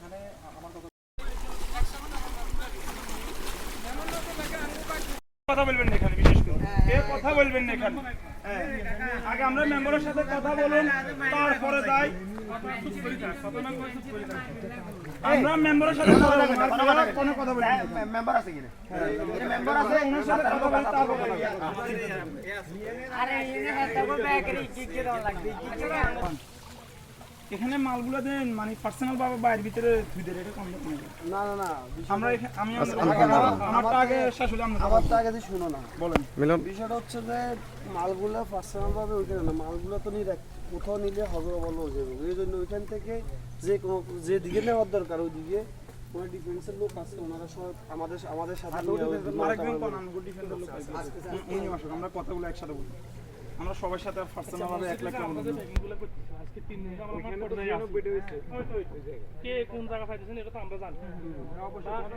কথা কথা বলবেন না এখানে বিশেষ করে। কে কথা বলবেন না এখানে। হ্যাঁ। আগে আমরা মেম্বারের সাথে কথা বলুন তারপরে যাই। আমরা মেম্বারের সাথে কথা বলব। কোনো কথা বলবেন না মেম্বার আছে কিনা? মেম্বার আছে ওনার সাথে কথা বলুন তারপরে আরে এনে হাতে করে বেকারি কি কি দাও লাগবে? কি কি এখানে মালগুলো দেন মানে পার্সোনাল ভাবে বাইরের ভিতরে ধুই দেন এটা কম দাম না। না না আমরা আমি আমার- আগে শেষ হলে আমরা আমার তো আগে দিয়ে শুনো না বলেন। মিলন। বিষয়টা হচ্ছে যে মালগুলো পার্সোনাল ভাবে ওইখানে না মালগুলো তো নিয়ে রাখ- কোথাও নিলে হবে বলো যাবে। এই জন্য ওইখান থেকে যে কোনো যে দিকে নেওয়ার দরকার ওই দিকে কোনো ডিফেন্সের লোক আছে ওনারা সব আমাদের আমাদের সাথে আরেকজন কোন আমি লোক আছে। উনি আমরা কথাগুলো একসাথে বলি। আমরা সবার সাথে পার্সোনাল ভাবে এক লাখ টাকা বলি। কে কোন জায়গা পাইতেছেন এটা তো আমরা জানি।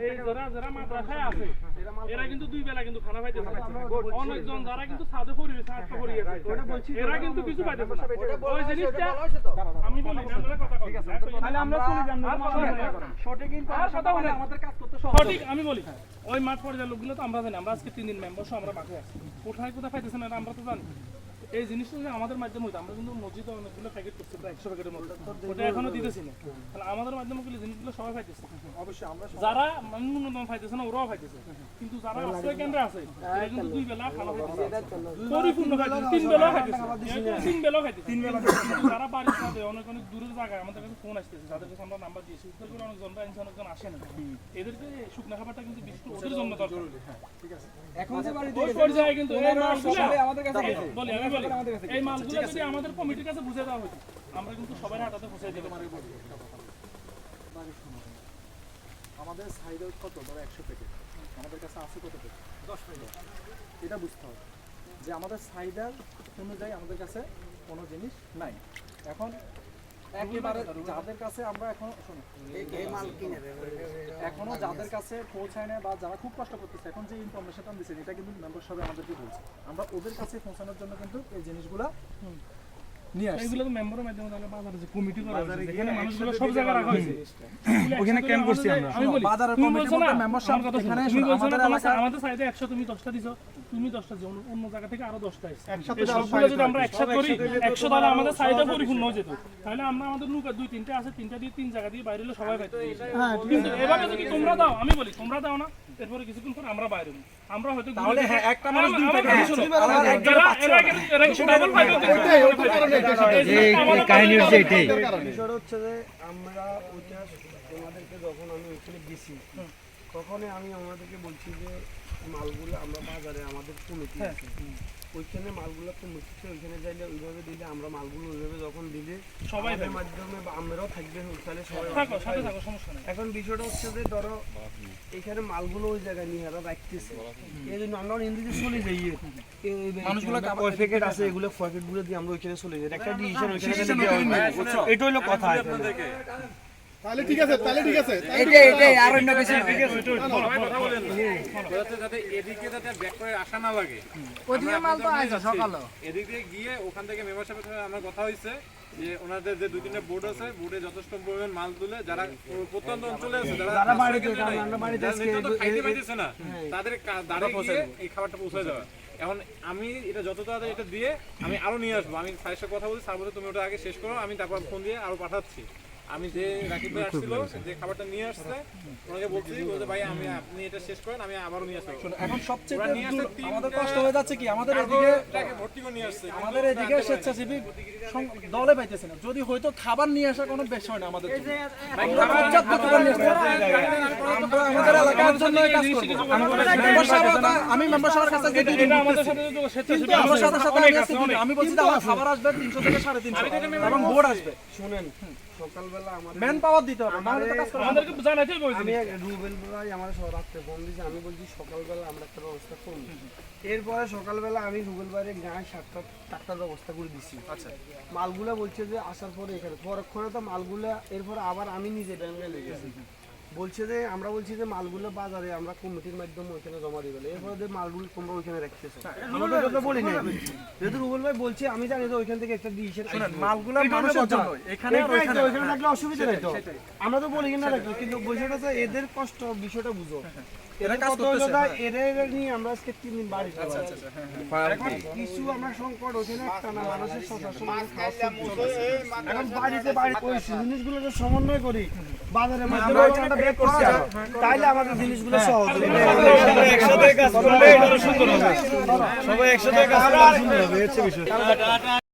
এই যারা যারা মাদ্রাসায় আছে এরা কিন্তু দুই বেলা কিন্তু খানা পাইতেছে অনেকজন যারা কিন্তু সাদে পরিবেশে আটকা পড়ে গেছে। এরা কিন্তু কিছু পাইতেছে না। ওই জিনিসটা আমি বলি আমরা কথা কই তাহলে আমরা চলে যাই সঠিক কথা আমাদের কাজ করতে সঠিক আমি বলি ওই মাঠ পর্যায়ের লোকগুলো তো আমরা জানি আমরা আজকে তিন দিন মেম্বার সহ আমরা মাঠে আছি। কোথায় কোথায় পাইতেছেন এটা আমরা তো জানি। এই জিনিসটা যদি আমাদের মাধ্যমে হইতো আমরা কিন্তু মসজিদে অনেকগুলো প্যাকেট করছি প্রায় একশো প্যাকেটের মধ্যে ওটা এখনও দিতেছি না। তাহলে আমাদের মাধ্যমে গুলো জিনিসগুলো সবাই পাইতেছে? অবশ্যই আমরা যারা মানে ন্যূনতম পাইতেছে না ওরাও পাইতেছে। কিন্তু যারা আশ্রয় কেন্দ্রে আছে এরা কিন্তু দুই বেলা খানা পাইতেছে পরিপূর্ণ খাইতেছে তিন বেলা খাইতেছে। তিন বেলা খাইতেছে। তিন বেলা যারা বাড়ির সাথে অনেক অনেক দূরের জায়গায় আমাদের কাছে ফোন আসতেছে। যাদের কাছে আমরা নাম্বার দিয়েছি উত্তর করে অনেকজন বা অনেকজন আসে না। এদেরকে শুকনা খাবারটা কিন্তু বিশেষ করে ওদের জন্য দরকার। এখন যে বাড়ি ওই পর্যায়ে কিন্তু আমাদের কাছে বলি বলি। এই মালগুলো যদি আমাদের কমিটির কাছে বুঝে দেওয়া হতো আমরা কিন্তু সবাই হাতাতে পৌঁছে দিতে পারি আমাদের সাইডে কত? ধরো একশো প্যাকেট আমাদের কাছে আছে কত প্যাকেট দশ প্যাকেট এটা বুঝতে হবে যে আমাদের সাইডার অনুযায়ী আমাদের কাছে কোনো জিনিস নাই। এখন একেবারে যাদের কাছে আমরা এখন এখনও যাদের কাছে পৌঁছায় না বা যারা খুব কষ্ট করতেছে এখন যে ইনফরমেশনটা দিচ্ছে এটা কিন্তু মেম্বার সবাই আমাদেরকে বলছে। আমরা ওদের কাছে পৌঁছানোর জন্য কিন্তু এই জিনিসগুলা ওখানে ক্যাম্প করছি আমরা। বাজারের কমিটির মধ্যে membership এখানে শোনো, তুমি শোনো, বলছো না আমাদের এলাকায়- আমাদের সাইডে 100 তুমি 10টা দিছো তুমি 10টা দিও অন্য- অন্য জায়গা থেকে আরও 10টা এসেছে। একসাথে যদি আমরা একসাথে করি 100 তাহলে আমাদের সাইডে পরিপূর্ণ হয়ে যেত। তাহলে আমরা আমাদের নৌকা দুই তিনটা আছে তিনটা দিয়ে তিন জায়গা দিয়ে বাইরে হলে সবাই পাইতো কিন্তু এভাবে যদি তোমরা দাও আমি বলি তোমরা দাও না এরপরে কিছুক্ষণ পর আমরা বাইরে আমরা হয়তো তাহলে হ্যাঁ, একটা মানুষ। এরা কিন্তু এরা কিন্তু double পাইতো কাহিনী হচ্ছে এটাই। বিষয়টা হচ্ছে যে আমরা ওইটা ওনাদেরকে যখন আমি ওইখানে গেছি তখনই আমি আমাদেরকে বলছি যে মালগুলো আমরা বাজারে আমাদের কমিটি আছে ওইখানে মালগুলো কমিটিতে ওইখানে যাইলে ওইভাবে দিলে আমরা মালগুলো ওইভাবে যখন দিলে সবাই মাধ্যমে বা আমরাও থাকবে তাহলে সবাই থাকো সাথে থাকো সমস্যা নেই। এখন বিষয়টা হচ্ছে যে ধরো এখানে মালগুলো ওই জায়গায় নিয়ে এরা রাখতেছে। এই জন্য আমরা ইন্দিকে চলে যাই মানুষগুলো প্যাকেট আছে এগুলো প্যাকেটগুলো দিয়ে আমরা ওইখানে চলে যাই। একটা ডিসিশন ওইখানে এটা হলো কথা। এটাই এটাই আর অন্য কিছু না। যাতে এদিকে যাতে ব্যাক করে আসা না লাগে। ওদিকে মাল তো আছে সকালে এদিকে গিয়ে ওখান থেকে মেম্বারশিপের সাথে আমার কথা হয়েছে যে ওনাদের যে দুই তিনটা বোর্ড আছে বোর্ডে যথেষ্ট পরিমাণ মাল তুলে যারা প্রত্যন্ত অঞ্চলে আছে যারা খাইতে পাইতেছে না তাদের কা- দ্বারে গিয়ে এই খাবারটা পৌঁছে দেওয়া। এখন আমি এটা যত তাড়াতাড়ি এটা দিয়ে আমি আরও নিয়ে আসব। আমি স্যারের সাথে কথা বলছি স্যার বলছে তুমি ওটা আগে শেষ করো আমি তারপর ফোন দিয়ে আরও পাঠাচ্ছি। আমি যে রাকিব ভাই আসছিল যে খাবারটা নিয়ে আসছে ওনাকে বলছি বলতে ভাই আমি আপনি এটা শেষ করেন আমি আবারও নিয়ে আসব। এখন সবচেয়ে আমাদের কষ্ট হয়ে যাচ্ছে কি? আমাদের এদিকে ভর্তি করে নিয়ে আসছে আমাদের এদিকে স্বেচ্ছাসেবী দলে পাইতেছে না। যদি হয়তো খাবার নিয়ে আসা কোনো বিষয় না আমাদের জন্য। আমরা আমাদের এলাকার জন্য কাজ করব। আমি মেম্বার সাহেবের কাছে যে দুই দিন আমাদের সাথে আমার সাথে সাথে আমি আছে, আমি বলছি আমার খাবার আসবে তিনশো থেকে সাড়ে তিনশো। এবং বোর্ড আসবে। শুনেন আমাদের ম্যান পাওয়ার দিতে হবে। আমাদেরকে আমি রুবেল ভাই আমার রাত্রে ফোন দিয়েছে আমি বলছি সকালবেলা আমরা একটা ব্যবস্থা করব। এরপরে সকালবেলা আমি রুবেল ভাইয়ের গায়ে সাতটা চারটার ব্যবস্থা করে দিচ্ছি আচ্ছা। মালগুলা বলছে যে আসার পরে এখানে পরক্ষণে তো মালগুলা এরপরে আবার আমি নিজে ব্যাংকে লেগেছি। বলছে যে আমরা বলছি যে মালগুলো বাজারে আমরা কমিটির মাধ্যমে ওইখানে জমা দিবে এরপরে যে মালগুলো তোমরা ওইখানে রাখতেছো আমরা বলি না যেহেতু রুবল ভাই বলছে আমি জানি যে ওইখান থেকে একটা দিয়েছে মালগুলো মানুষের জন্য এখানে ওইখানে থাকলে অসুবিধা নেই তো। আমরা তো বলি না রাখি কিন্তু বিষয়টা এদের কষ্ট বিষয়টা বুঝো। এরা কাজ করতেছে এদের নিয়ে আমরা আজকে তিন দিন বাড়ি এখন কিছু আমরা সংকট ওখানে একটা না মানুষের শতাংশ মানুষ খাওয়ার সুযোগ এখন বাড়িতে বাড়ি ওই জিনিসগুলো যে সমন্বয় করি বের করছি তাইলে আমাদের জিনিসগুলো সহজ হবে। একসাথে কাজ করলে সুন্দর হবে সবাই একসাথে কাজ করলে সুন্দর হবে এই হচ্ছে বিষয়